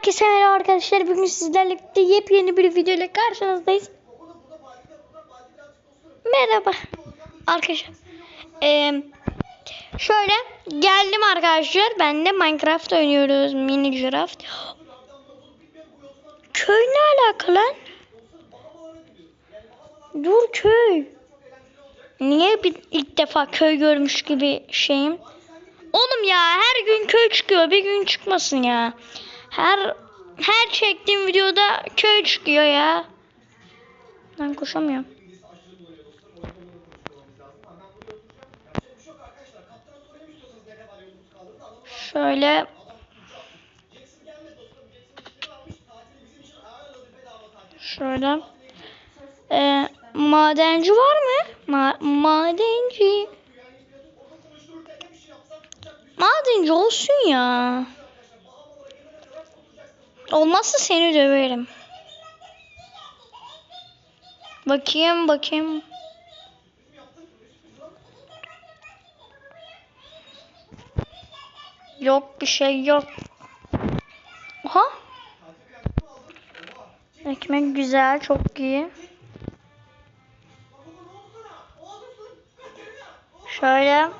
Herkese merhaba arkadaşlar. Bugün sizlerle birlikte yepyeni bir video ile karşınızdayız. Merhaba arkadaşlar. Ee, şöyle geldim arkadaşlar. Ben de Minecraft oynuyoruz. Mini Craft. Köy ne alaka lan? Dur köy. Niye bir ilk defa köy görmüş gibi şeyim? Oğlum ya her gün köy çıkıyor bir gün çıkmasın ya. Her her çektiğim videoda köy çıkıyor ya. Ben koşamıyorum. Şöyle Şöyle Ee, madenci var mı? Ma madenci Madenci olsun ya. Olmazsa seni döverim. Bakayım bakayım. Yok bir şey yok. Oha. Ekmek güzel, çok iyi. Şöyle.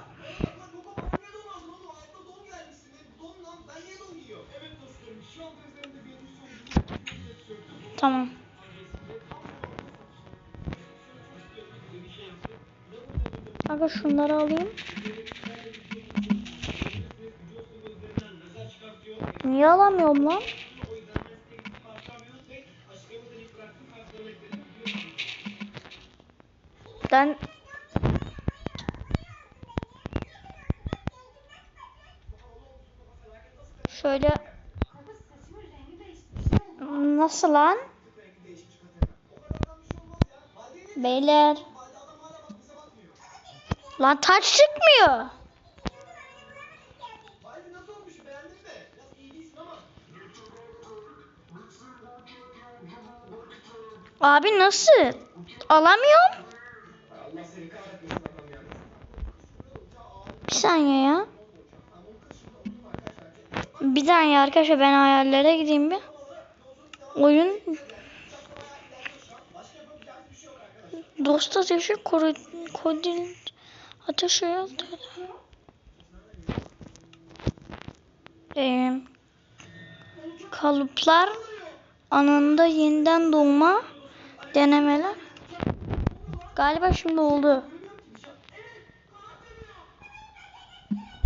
Tamam. Aga şunları alayım. Niye alamıyorum lan? Ben şöyle nasıl lan? Beyler. Lan taç çıkmıyor. Abi nasıl? Alamıyorum. Bir saniye ya. Bir saniye arkadaşlar ben ayarlara gideyim bir. Oyun Dost ateşi kodil ateşi ee, kalıplar anında yeniden doğma denemeler galiba şimdi oldu.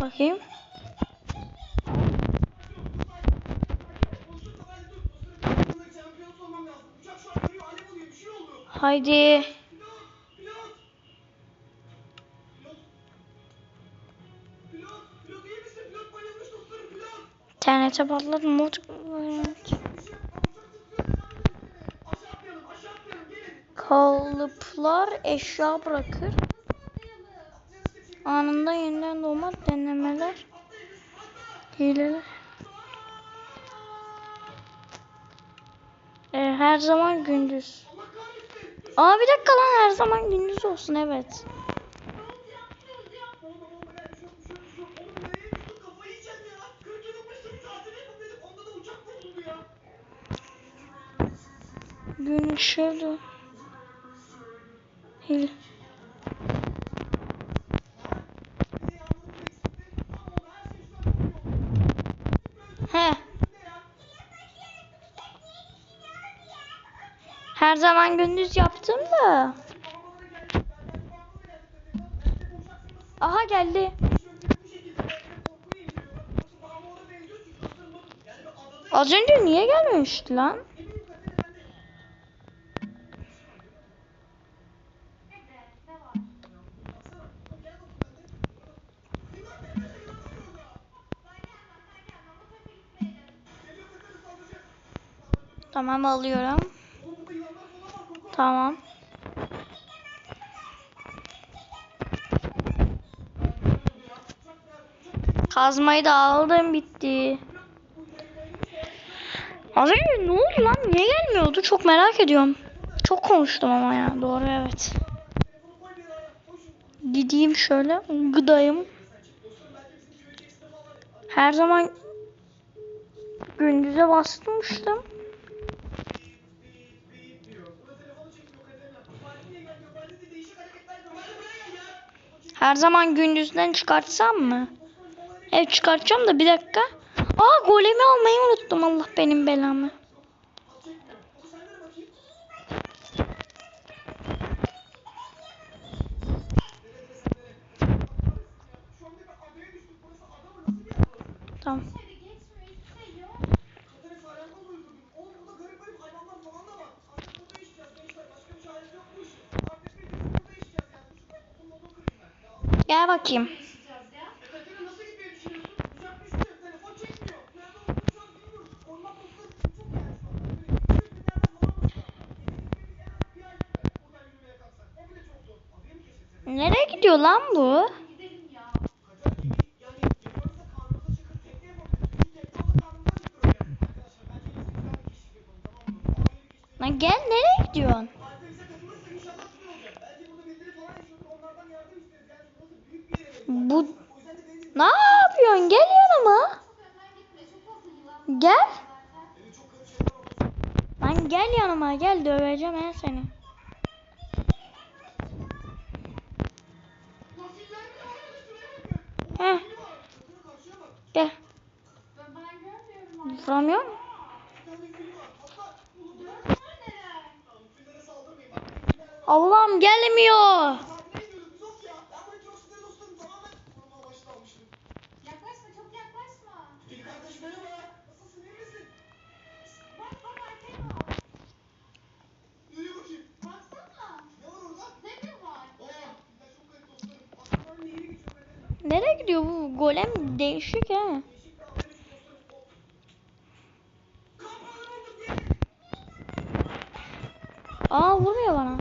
Bakayım. Haydi Patladı mod Kalıplar eşya bırakır. Anında yeniden doğma denemeler. Hileler. Ee, her zaman gündüz. Aa bir dakika lan her zaman gündüz olsun evet. Işığı Hile. He. Her zaman gündüz yaptım da. Aha geldi. Az önce niye gelmemişti lan? Tamam alıyorum. Tamam. Kazmayı da aldım bitti. Az önce ne oldu lan? Niye gelmiyordu? Çok merak ediyorum. Çok konuştum ama ya. Doğru evet. Gideyim şöyle. Gıdayım. Her zaman gündüze bastırmıştım. Her zaman gündüzden çıkartsam mı? Evet çıkartacağım da bir dakika. Aa golemi almayı unuttum Allah benim belamı. Tamam. Gel bakayım. Nereye gidiyor lan bu? Lan gel nereye gidiyorsun? Bu ne yapıyorsun? Gel yanıma. Gel. Lan gel yanıma gel döveceğim ben seni. Heh. Gel. Vuramıyor? Allah'ım gelmiyor. Yaklaşma çok yaklaşma. Bak bak arkaya bak. Baksana. Demir var. Nereye gidiyor bu golem değişik ha. Aa vurmuyor bana.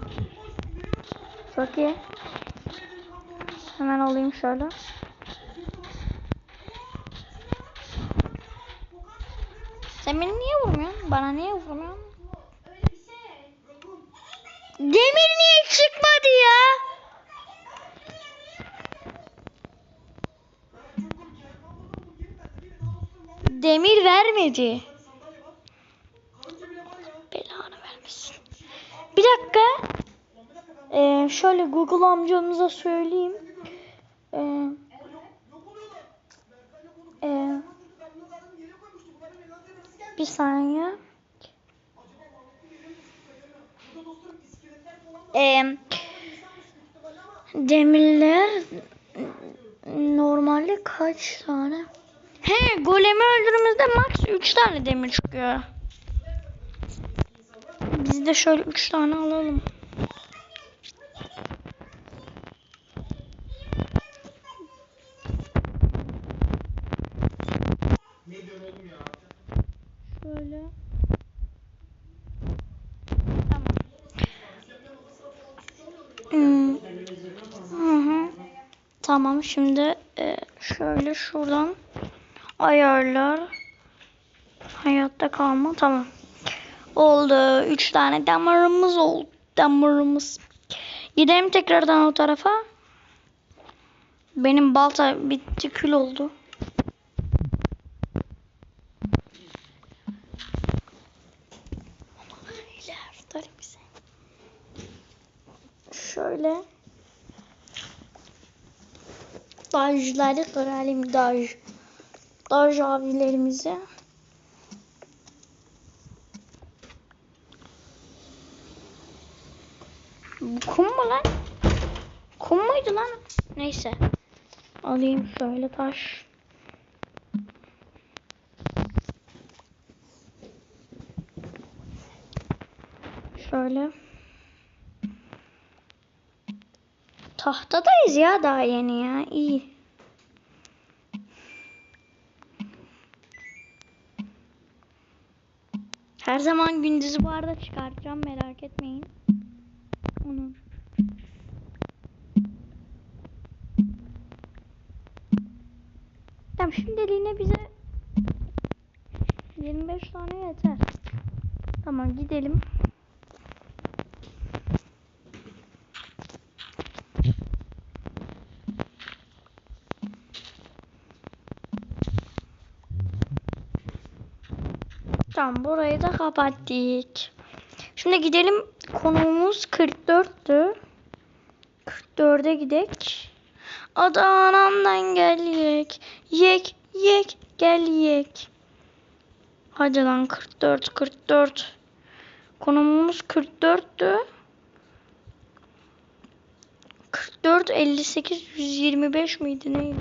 Çok iyi. Hemen alayım şöyle. Sen beni niye vurmuyorsun? Bana niye vurmuyorsun? Demir niye çıkmadı ya? Demir vermedi. Belanı vermesin. Bir dakika. Ee, şöyle Google amcamıza söyleyeyim. Ee, ee, bir saniye. Ee, demirler normalde kaç tane? He golemi öldürdüğümüzde max 3 tane demir çıkıyor. Biz de şöyle 3 tane alalım. Şöyle. Tamam. Hmm. Hı hı. Tamam şimdi e, şöyle şuradan ayarlar. Hayatta kalma tamam. Oldu. Üç tane damarımız oldu. Damarımız. Gidelim tekrardan o tarafa. Benim balta bitti kül oldu. Şöyle. Dajları soralım daj. Daj abilerimize. Bu kum mu lan? Kum muydu lan? Neyse. Alayım şöyle taş. Şöyle. Tahtadayız ya daha yeni ya. İyi. Her zaman gündüzü bu arada çıkartacağım merak etmeyin. Onu. Tamam şimdiliğine bize 25 tane yeter. Tamam gidelim. Tamam burayı da kapattık. Şimdi gidelim. Konuğumuz 44'tü. 44'e gidek. Adana'dan gel yek. Yek yek gel yek. Hadi lan 44 44. Konumumuz 44'tü. 44 58 125 miydi neydi?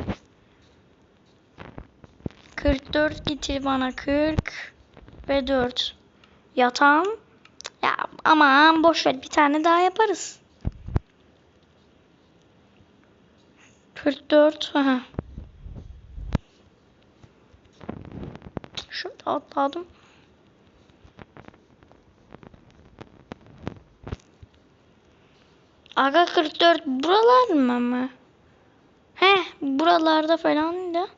44 getir bana 40 ve 4. Yatağım. Ya aman boş ver bir tane daha yaparız. 44. Aha. Şurada atladım. Aga 44 buralar mı mı? He buralarda falan da.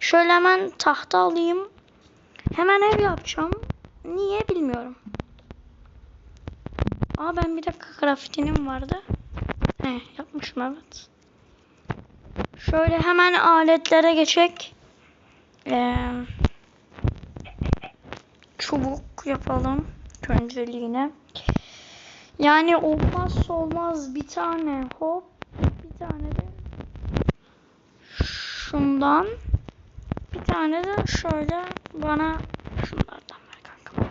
Şöyle hemen tahta alayım. Hemen ev yapacağım. Niye bilmiyorum. Aa ben bir dakika grafitinim vardı. He yapmışım evet. Şöyle hemen aletlere geçek. Ee, çubuk yapalım önceliğine. Yani olmazsa olmaz bir tane hop bir tane de şundan bir tane de şöyle bana şunlardan ver kanka.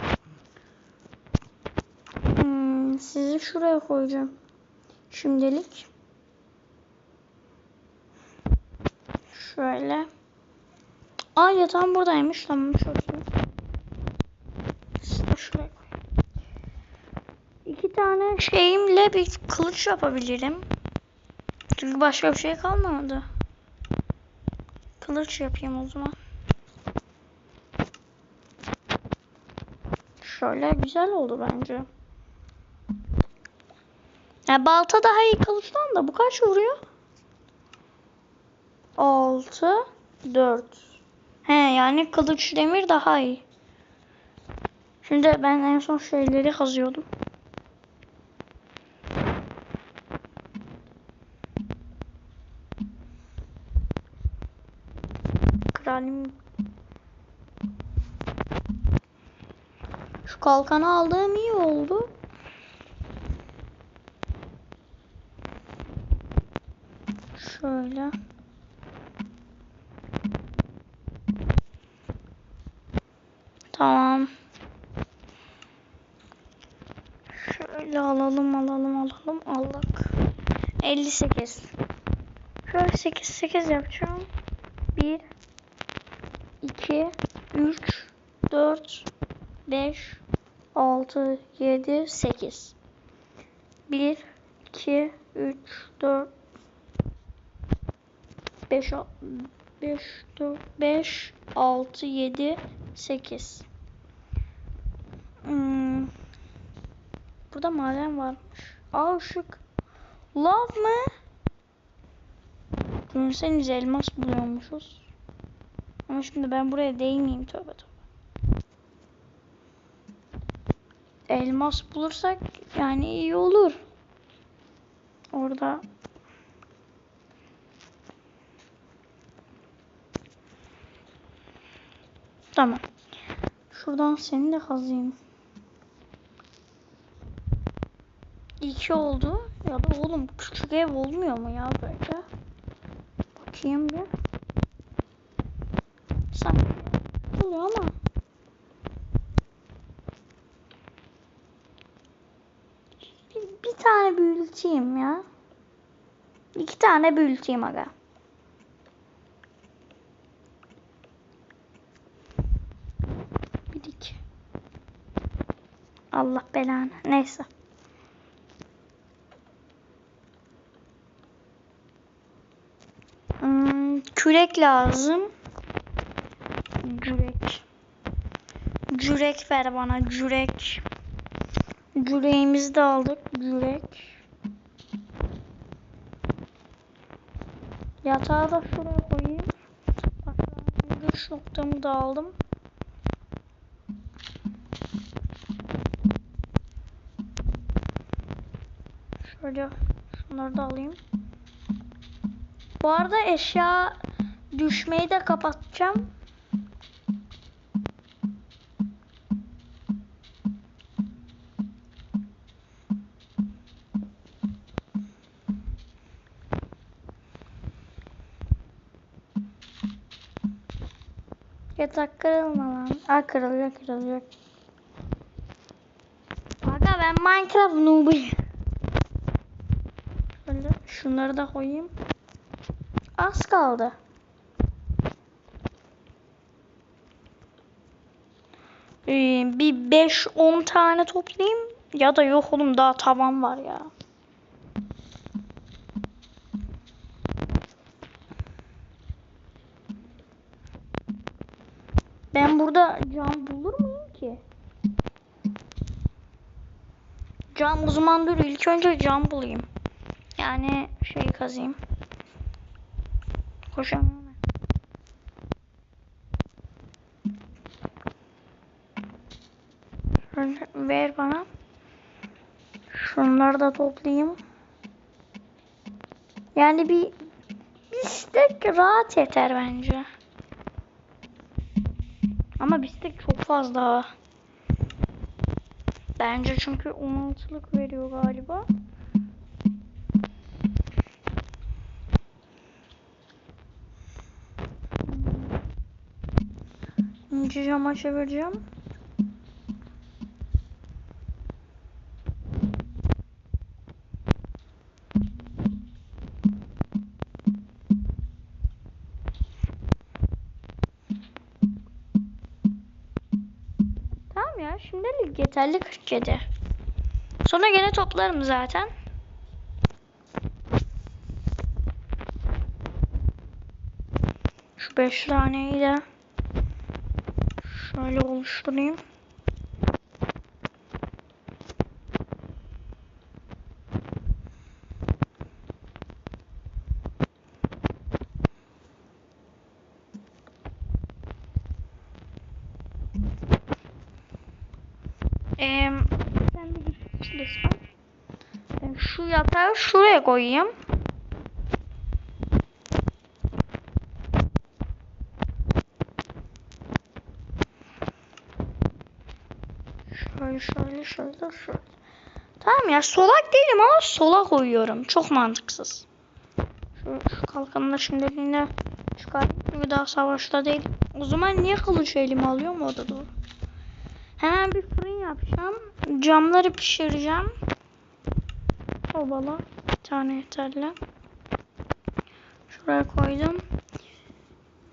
Hmm, sizi şuraya koyacağım. Şimdilik. Şöyle. Aa yatağım buradaymış. Tamam çok iyi. Sizi şuraya koy. İki tane şeyimle bir kılıç yapabilirim. Çünkü başka bir şey kalmadı. Kılıç yapayım o zaman. Şöyle güzel oldu bence. Ya balta daha iyi kılıçtan da bu kaç vuruyor? 6 4. He yani kılıç demir daha iyi. Şimdi ben en son şeyleri kazıyordum. Kralım. Kalkanı aldığım iyi oldu. Şöyle. Tamam. Şöyle alalım alalım alalım aldık. 58. Şöyle 8 8 yapacağım. 1 2 3 4 5 6 7 8 1 2 3 4 5 5 4 5 6 7 8 hmm. Burada maden varmış. Aa ışık. Lav mı? Düşünsenize elmas buluyormuşuz. Ama şimdi ben buraya değmeyeyim tövbe tövbe. Elmas bulursak yani iyi olur. Orada Tamam. Şuradan seni de kazıyım. İki oldu. Ya da oğlum küçük ev olmuyor mu ya böyle? Bakayım bir. Sanki oluyor ama. Bir, bir tane büyüteyim ya. İki tane büyüteyim aga. Bir iki. Allah belanı. Neyse. Hmm, kürek lazım. Cürek. Cürek ver bana cürek. Cüreğimizi de aldık. Cürek. Yatağı da şuraya koyayım. Bak güç noktamı da aldım. Şöyle şunları da alayım. Bu arada eşya düşmeyi de kapatacağım. Yatak kırılma lan. Aa kırılıyor kırılıyor. Aga ben Minecraft noob'uyum. Şöyle şunları da koyayım. Az kaldı. Ee, bir 5-10 tane toplayayım. Ya da yok oğlum daha tavan var ya. Burada cam bulur muyum ki? Cam o zaman dur ilk önce cam bulayım. Yani şey kazayım. Şöyle ver bana. Şunları da toplayayım. Yani bir bir stek rahat yeter bence. Ama bistek çok fazla. Bence çünkü 16'lık veriyor galiba. İnci cama çevireceğim. Yeterli 47. Sonra gene toplarım zaten. Şu 5 taneyi de şöyle oluşturayım. Ee, sen de git lütfen. Ben şu şuraya koyayım. Şöyle şöyle şöyle şöyle. Tamam ya solak değilim ama sola koyuyorum. Çok mantıksız. Şu, şu kalkanı da şimdi eline çıkarayım. Çünkü daha savaşta değil. O zaman niye kılıç elime alıyorum o da doğru. Hemen bir fırın yapacağım. Camları pişireceğim. Obala. Bir tane yeterli. Şuraya koydum.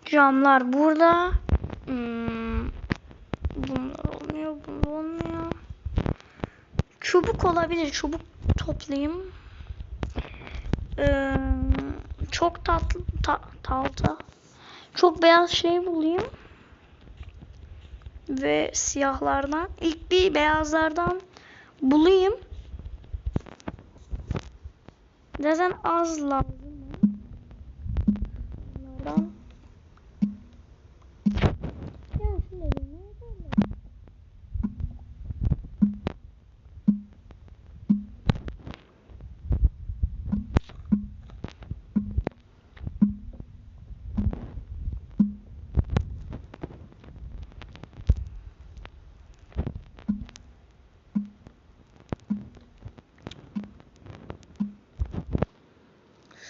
Camlar burada. Hmm. Bunlar olmuyor. Bunlar olmuyor. Çubuk olabilir. Çubuk toplayayım. Ee, çok tatlı ta, talta. Çok beyaz şey bulayım ve siyahlardan ilk bir beyazlardan bulayım. Zaten az lazım. Bunlardan.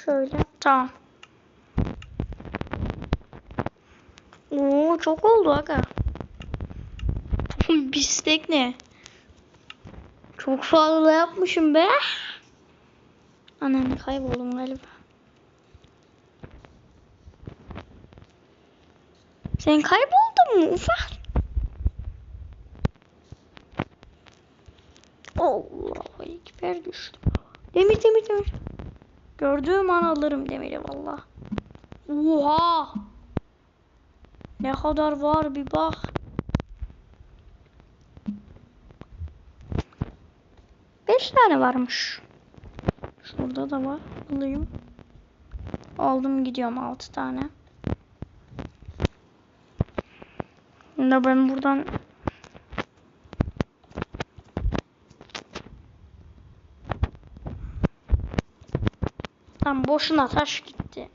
Şöyle. Tamam. Oo çok oldu aga. Bistek ne? Çok fazla yapmışım be. Anam kayboldum galiba. Sen kayboldun mu ufak? Allah ekber düştüm. Demir demir demir. Gördüğüm an alırım demiri valla. Oha! Ne kadar var bir bak. Beş tane varmış. Şurada da var. Alayım. Aldım gidiyorum altı tane. Şimdi ben buradan boşuna taş gitti.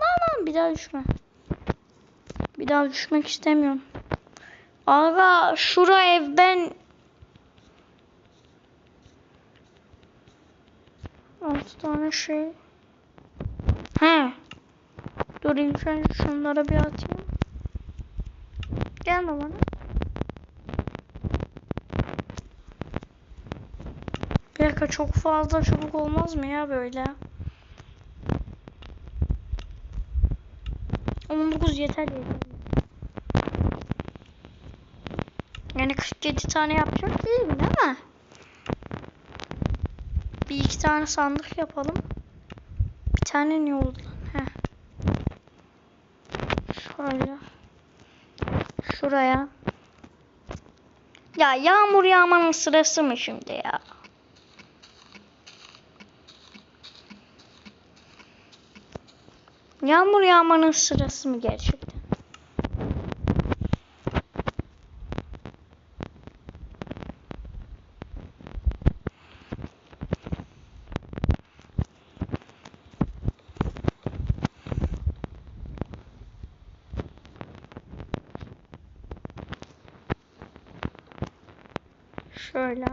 Lan lan bir daha düşme. Bir daha düşmek istemiyorum. Aga şura ev ben Altı tane şey. He. Dur önce şunlara bir atayım. Gelme bana. Bir dakika çok fazla çubuk olmaz mı ya böyle? 19 yeter yeter. Yani 47 tane yapacak değilim değil mi? Bir iki tane sandık yapalım. Bir tane ne oldu lan? Heh. Şöyle. Şuraya. Ya yağmur yağmanın sırası mı şimdi ya? Yağmur yağmanın sırası mı gerçekten? Şöyle.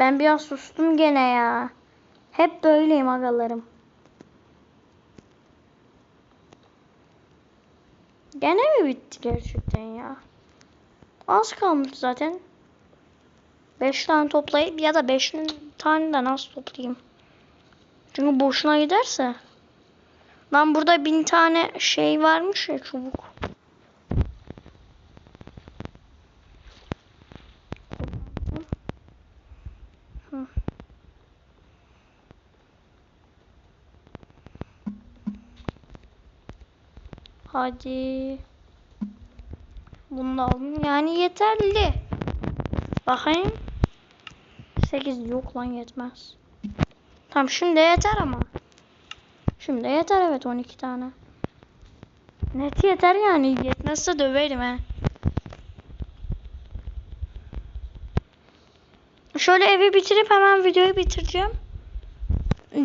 Ben biraz sustum gene ya. Hep böyleyim agalarım. Gene mi bitti gerçekten ya? Az kalmış zaten. 5 tane toplayıp ya da 5 tane de nasıl toplayayım? Çünkü boşuna giderse. Lan burada bin tane şey varmış ya çubuk. Hadi. Bunu da aldım. Yani yeterli. Bakayım. 8 yok lan yetmez. Tamam şimdi yeter ama. Şimdi yeter evet 12 tane. Net yeter yani. Yetmezse döverim he. Şöyle evi bitirip hemen videoyu bitireceğim.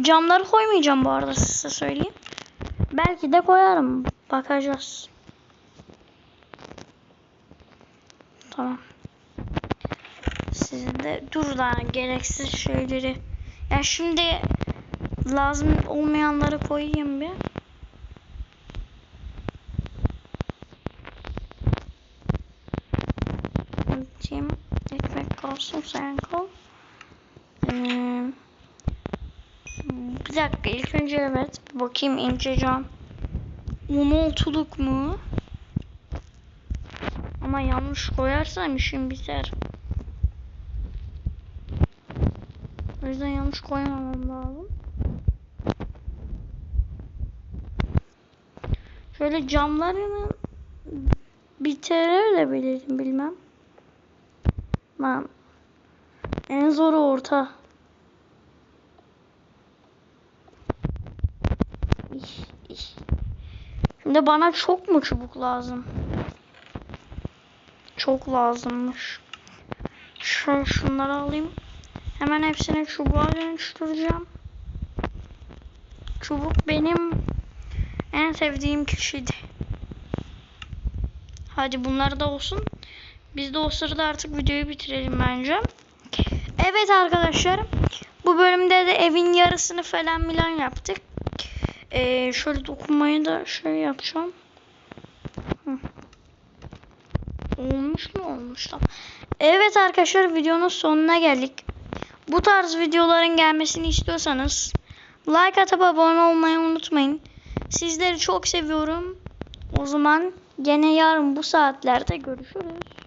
Camları koymayacağım bu arada size söyleyeyim. Belki de koyarım. Bakacağız. Tamam. Sizin de dur da gereksiz şeyleri. Ya şimdi lazım olmayanları koyayım bir. Atayım. Ekmek kalsın sen kal. Ee, bir dakika ilk önce evet bakayım ince. 16'luk mu? Ama yanlış koyarsam işim biter. O yüzden yanlış koymamam lazım. Şöyle camlarını bitirebilirim bilmem. Lan en zoru orta. Şimdi bana çok mu çubuk lazım? Çok lazımmış. Şöyle şunları alayım. Hemen hepsini çubuğa dönüştüreceğim. Çubuk benim en sevdiğim kişiydi. Hadi bunlar da olsun. Biz de o sırada artık videoyu bitirelim bence. Evet arkadaşlar. Bu bölümde de evin yarısını falan milan yaptık. Ee, şöyle dokunmayı da şey yapacağım. Hı. Olmuş mu olmuş tam. Evet arkadaşlar videonun sonuna geldik. Bu tarz videoların gelmesini istiyorsanız like atıp abone olmayı unutmayın. Sizleri çok seviyorum. O zaman gene yarın bu saatlerde görüşürüz.